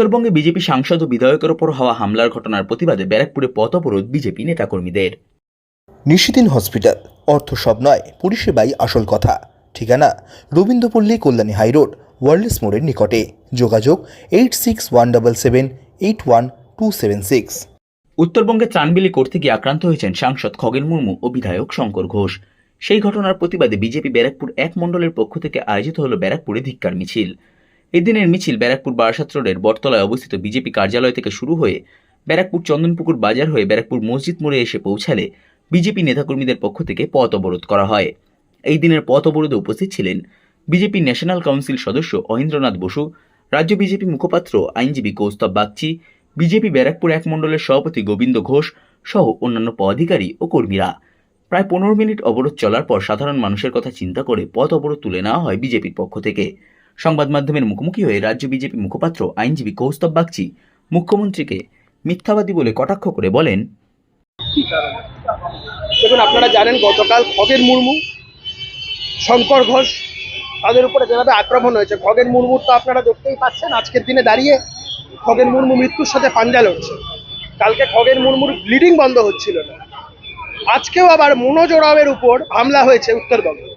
উত্তরবঙ্গে বিজেপি সাংসদ ও বিধায়কের ওপর হওয়া হামলার ঘটনার প্রতিবাদে ব্যারাকপুরে পথ অবরোধ বিজেপি নেতাকর্মীদের। নিশিদিন হসপিটাল অর্থ সব নয় পরিষেবাই আসল কথা। ঠিকানা রবীন্দ্রপল্লী কল্যাণী হাইরোড ওয়ার্ল্ডস মোড়ের নিকটে। যোগাযোগ eight six one double seven eight one two seven six. উত্তরবঙ্গে ত্রাণবিলি করতে গিয়ে আক্রান্ত হয়েছেন সাংসদ খগেন মুর্মু ও বিধায়ক শঙ্কর ঘোষ। সেই ঘটনার প্রতিবাদে বিজেপি ব্যারাকপুর এক মণ্ডলের পক্ষ থেকে আয়োজিত হল ব্যারাকপুরে ধিক্কার মিছিল। এদিনের মিছিল ব্যারাকপুর বারাসাত রোডের বটতলায় অবস্থিত বিজেপি কার্যালয় থেকে শুরু হয়ে ব্যারাকপুর চন্দনপুকুর বাজার হয়ে ব্যারাকপুর মসজিদ মোড়ে এসে পৌঁছালে বিজেপি নেতাকর্মীদের পক্ষ থেকে পথ অবরোধ করা হয়। এই দিনের পথ অবরোধে উপস্থিত ছিলেন বিজেপি ন্যাশনাল কাউন্সিল সদস্য অহিন্দ্রনাথ বসু, রাজ্য বিজেপি মুখপাত্র আইনজীবী কৌস্তব বাগচি, বিজেপি ব্যারাকপুর এক মণ্ডলের সভাপতি গোবিন্দ ঘোষ সহ অন্যান্য পদাধিকারী ও কর্মীরা। প্রায় পনেরো মিনিট অবরোধ চলার পর সাধারণ মানুষের কথা চিন্তা করে পথ অবরোধ তুলে নেওয়া হয় বিজেপির পক্ষ থেকে। সংবাদ মাধ্যমের মুখোমুখি হয়ে রাজ্য বিজেপি মুখপাত্র, আইনজীবী কৌস্তব বাগচি মুখ্যমন্ত্রীকে মিথ্যাবাদী বলে কটাক্ষ করে বলেন, দেখুন, আপনারা জানেন গতকাল খগেন মুর্মু, শঙ্কর ঘোষ, তাদের উপরে যেভাবে আক্রমণ হয়েছে, খগেন মুর্মুর তো আপনারা দেখতেই পাচ্ছেন, আজকের দিনে দাঁড়িয়ে খগেন মুর্মু মৃত্যুর সাথে পাঞ্জা লড়ছে। কালকে খগেন মুর্মুর ব্লিডিং বন্ধ হচ্ছিল না। আজকেও আবার মনোজ ওরাওয়ের উপর হামলা হয়েছে উত্তরবঙ্গে।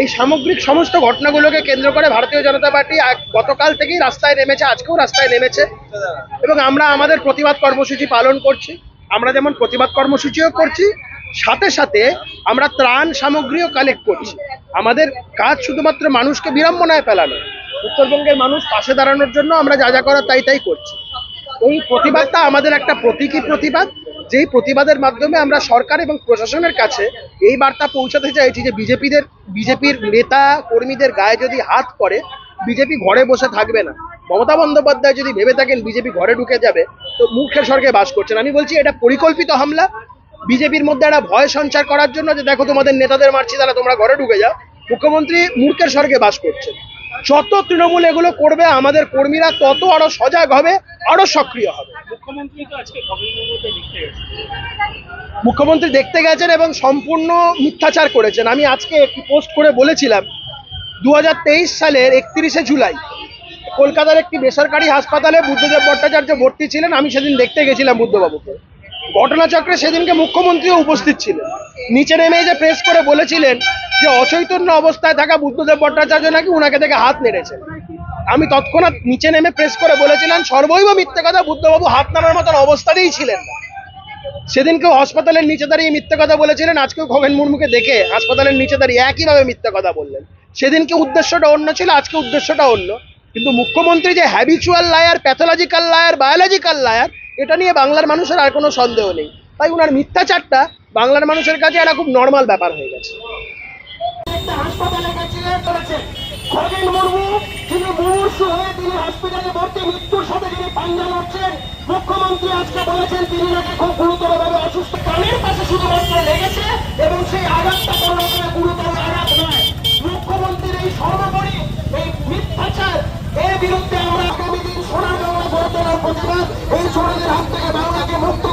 এই সামগ্রিক সমস্ত ঘটনাগুলোকে কেন্দ্র করে ভারতীয় জনতা পার্টি গতকাল থেকেই রাস্তায় নেমেছে, আজকেও রাস্তায় নেমেছে। এবং আমরা আমাদের প্রতিবাদ কর্মসূচি পালন করছি। আমরা যেমন প্রতিবাদ কর্মসূচিও করছি, সাথে সাথে আমরা ত্রাণ সামগ্রীও কালেক্ট করছি। আমাদের কাজ শুধুমাত্র মানুষকে বিড়ম্বনায় ফেলানো, উত্তরবঙ্গের মানুষ পাশে দাঁড়ানোর জন্য আমরা যা যা করার তাই তাই করছি। এই প্রতিবাদটা আমাদের একটা প্রতীকী প্রতিবাদ। যেই প্রতিবাদের মাধ্যমে আমরা সরকার এবং প্রশাসনের কাছে এই বার্তা পৌঁছাতে চাইছি যে বিজেপিদের বিজেপির নেতা কর্মীদের গায়ে যদি হাত পড়ে, বিজেপি ঘরে বসে থাকবে না। মমতা বন্দ্যোপাধ্যায় যদি ভেবে থাকেন বিজেপি ঘরে ঢুকে যাবে, তো মূর্খের স্বর্গে বাস করছেন। আমি বলছি, এটা পরিকল্পিত হামলা। বিজেপির মধ্যে একটা ভয় সঞ্চার করার জন্য যে, দেখো তোমাদের নেতাদের মারছি, তাহলে তোমরা ঘরে ঢুকে যাও। মুখ্যমন্ত্রী মূর্খের স্বর্গে বাস করছেন। যত তৃণমূল এগুলো করবে আমাদের কর্মীরা তত আরও সজাগ হবে আরও সক্রিয় হবে। মুখ্যমন্ত্রী দেখতে গেছেন এবং সম্পূর্ণ মিথ্যাচার করেছেন। আমি আজকে একটি পোস্ট করে বলেছিলাম দু হাজার তেইশ সালের একত্রিশে জুলাই কলকাতার একটি বেসরকারি হাসপাতালে বুদ্ধদেব ভট্টাচার্য ভর্তি ছিলেন। আমি সেদিন দেখতে গেছিলাম বুদ্ধবাবুকে। ঘটনাচক্রে সেদিনকে মুখ্যমন্ত্রীও উপস্থিত ছিলেন। নিচে নেমে যে প্রেস করে বলেছিলেন যে অচৈতন্য অবস্থায় থাকা বুদ্ধদেব ভট্টাচার্য নাকি উনাকে থেকে হাত নেড়েছেন আমি তৎক্ষণাৎ নিচে নেমে প্রেস করে বলেছিলাম, সর্বৈব মিথ্যে কথা বুদ্ধবাবু হাত নামার মতন অবস্থাতেই ছিলেন না। সেদিনকেও হাসপাতালের নিচে দাঁড়িয়ে মিথ্যে কথা বলেছিলেন, আজকেও খগেন মুর্মুকে দেখে হাসপাতালের নিচে দাঁড়িয়ে একইভাবে মিথ্যে কথা বললেন। সেদিনকে উদ্দেশ্যটা অন্য ছিল? আজকে উদ্দেশ্যটা অন্য। কিন্তু মুখ্যমন্ত্রী যে habitual liar pathological liar biological liar এটা নিয়ে বাংলার মানুষের আর কোনো সন্দেহ নেই। তাই উনার মিথ্যাচারটা বাংলার মানুষের কাছে একটা খুব নর্মাল ব্যাপার হয়ে গেছে। একটা হাসপাতালে গেছিলেন করেছে খগেন মুর্মু, তিনি মুমূর্ষু হয়ে তিনি হসপিটালে ভর্তি, মৃত্যুর সাথে যিনি পাঞ্জা লড়ছেন। মুখ্যমন্ত্রী আজকে বলেছেন, তিনি নাকি খুব গুরুতরভাবে অসুস্থ। কানের পাশে শুধুমাত্র লেগেছে এবং সেই আঘাতটা কোনো রকমের গুরুতর আঘাত নয়। মুখ্যমন্ত্রীর এই সর্বোপরি এই মিথ্যাচার, এর বিরুদ্ধে আমরা আগামী দিন সোনার বাংলা গড়ে প্রতিবাদ। এই সোনাদের হাত থেকে বাংলাকে মুক্ত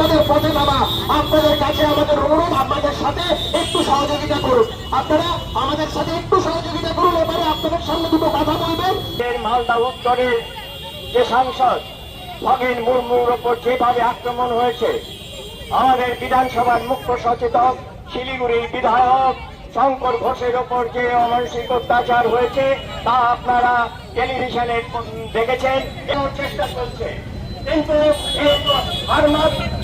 আমাদের পথে নামা। আপনাদের কাছে আমাদের অনুরোধ, আপনাদের সাথে একটু সহযোগিতা করুন। আপনারা আমাদের সাথে একটু সহযোগিতা করুন, এবারে আপনাদের সামনে দুটো কথা বলবেন। মালদা উত্তরের যে সাংসদ খগেন মুর্মুর ওপর যেভাবে আক্রমণ হয়েছে, আমাদের বিধানসভার মুখ্য সচেতক, শিলিগুড়ির বিধায়ক শঙ্কর ঘোষের ওপর যে অমানসিক অত্যাচার হয়েছে, তা আপনারা টেলিভিশনে দেখেছেন এবং চেষ্টা চলছে। কিন্তু